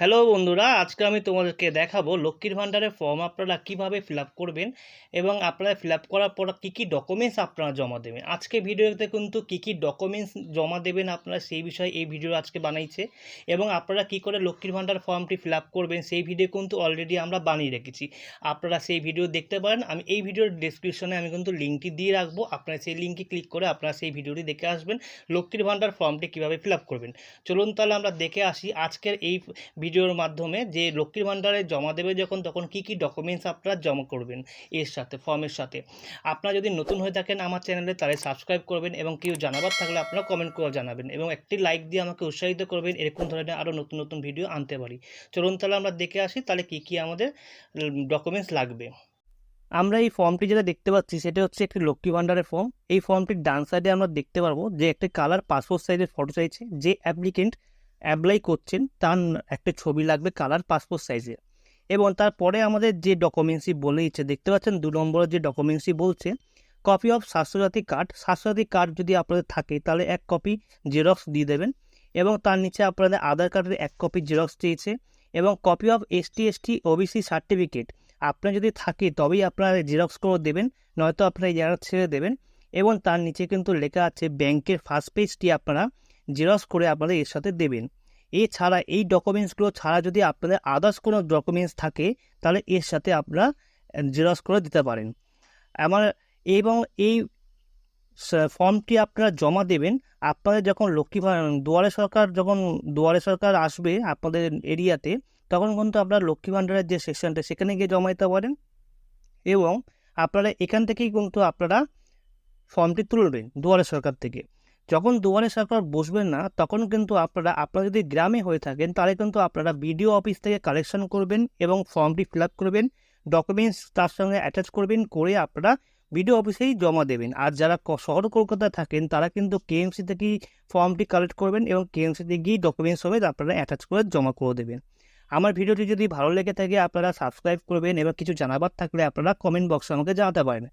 Hello বন্ধুরা, আজকে আমি তোমাদেরকে দেখাবো লক্ষ্মীর ভাণ্ডারের ফর্ম আপনারা কীভাবে ফিল করবেন এবং আপনারা ফিল করার পর কী কী ডকুমেন্টস আপনারা জমা দেবেন। আজকে ভিডিওতে কিন্তু কী কী ডকুমেন্টস জমা দেবেন আপনারা সেই বিষয়ে এই ভিডিও আজকে বানাইছে এবং আপনারা কি করে লক্ষ্মীর ভাণ্ডার ফর্মটি ফিল করবেন সেই ভিডিও কিন্তু অলরেডি আমরা বানিয়ে রেখেছি। আপনারা সেই ভিডিও দেখতে পারেন, আমি এই ভিডিওর ডিসক্রিপশনে আমি কিন্তু লিঙ্কটি দিয়ে রাখব, আপনারা সেই লিঙ্কে ক্লিক করে আপনারা সেই ভিডিওটি দেখে আসবেন, লক্ষ্মীর ভাণ্ডার ফর্মটি কীভাবে ফিল করবেন। চলুন তাহলে আমরা দেখে আসি আজকের এই ভিডিওর মাধ্যমে যে লক্ষ্মীর ভাণ্ডারে জমা দেবে যখন, তখন কি কি ডকুমেন্টস আপনারা জমা করবেন এর সাথে ফর্মের সাথে? আপনারা যদি নতুন হয়ে থাকেন আমার চ্যানেলে তাহলে সাবস্ক্রাইব করবেন এবং কেউ জানাবার থাকলে আপনারা কমেন্ট করে জানাবেন এবং একটি লাইক দিয়ে আমাকে উৎসাহিত করবেন, এরকম ধরনের আরও নতুন নতুন ভিডিও আনতে পারি। চলুন তাহলে আমরা দেখে আসি, তাহলে কী কী আমাদের ডকুমেন্টস লাগবে? আমরা এই ফর্মটি যেটা দেখতে পাচ্ছি, সেটা হচ্ছে একটি লক্ষ্মী ভাণ্ডারের ফর্ম এই ফর্মটির ডান সাইডে আমরা দেখতে পারব যে একটি কালার পাসপোর্ট সাইজের ফটো চাইছে, যে অ্যাপ্লিকেন্ট অ্যাপ্লাই করছেন, তার একটা ছবি লাগবে কালার পাসপোর্ট সাইজে এবং তারপরে আমাদের যে ডকুমেন্টসই বলে দিচ্ছে, দেখতে পাচ্ছেন দু নম্বরের যে ডকুমেন্টসই বলছে copy of Swasthya Sathi card Swasthya Sathi card যদি আপনাদের থাকে, তাহলে এক কপি জেরক্স দিয়ে দেবেন এবং তার নিচে আপনাদের আধার কার্ডের এক কপি জেরক্স চেয়েছে এবং copy of ST ST OBC certificate আপনার যদি থাকে তবেই আপনারা জেরক্স করে দেবেন, নয়তো আপনারা জায়গা ছেড়ে দেবেন। এবং তার নিচে কিন্তু লেখা আছে ব্যাংকের ফার্স্ট পেজটি আপনারা জেরক্স করে আপনারা এর সাথে দেবেন। এছাড়া এই ডকুমেন্টসগুলো ছাড়া যদি আপনাদের আদার্স কোনো ডকুমেন্টস থাকে, তাহলে এর সাথে আপনারা জেরক্স করে দিতে পারেন। আমার এবং এই ফর্মটি আপনারা জমা দেবেন। আপনাদের যখন লক্ষ্মী দুয়ারে সরকার যখন, দুয়ারে সরকার আসবে আপনাদের এরিয়াতে, তখন কিন্তু আপনারা লক্ষ্মী ভাণ্ডারের যে সেকশনটা সেখানে গিয়ে জমা দিতে পারেন। এবং আপনারা এখান থেকেই কিন্তু আপনারা ফর্মটি তুলবেন, দুয়ারে সরকার থেকে। যখন দুয়ারে সরকার বসবেন না, তখন কিন্তু আপনারা আপনারা যদি গ্রামে হয়ে থাকেন, তাহলে কিন্তু আপনারা বিডিও অফিস থেকে কালেকশন করবেন এবং ফর্মটি ফিল আপ করবেন, ডকুমেন্টস তার সঙ্গে অ্যাটাচ করবেন, করে আপনারা বিডিও অফিসেই জমা দেবেন। আর যারা শহর কলকাতায় থাকেন, তারা কিন্তু কেএমসি থেকেই ফর্মটি কালেক্ট করবেন এবং কেএমসিতে গিয়ে ডকুমেন্টস সমেত আপনারা অ্যাটাচ করে জমা করে দেবেন। আমার ভিডিওটি যদি ভালো লেগে থাকে, আপনারা সাবস্ক্রাইব করবেন এবং কিছু জানাবার থাকলে আপনারা কমেন্ট বক্সে আমাকে জানাতে পারেন।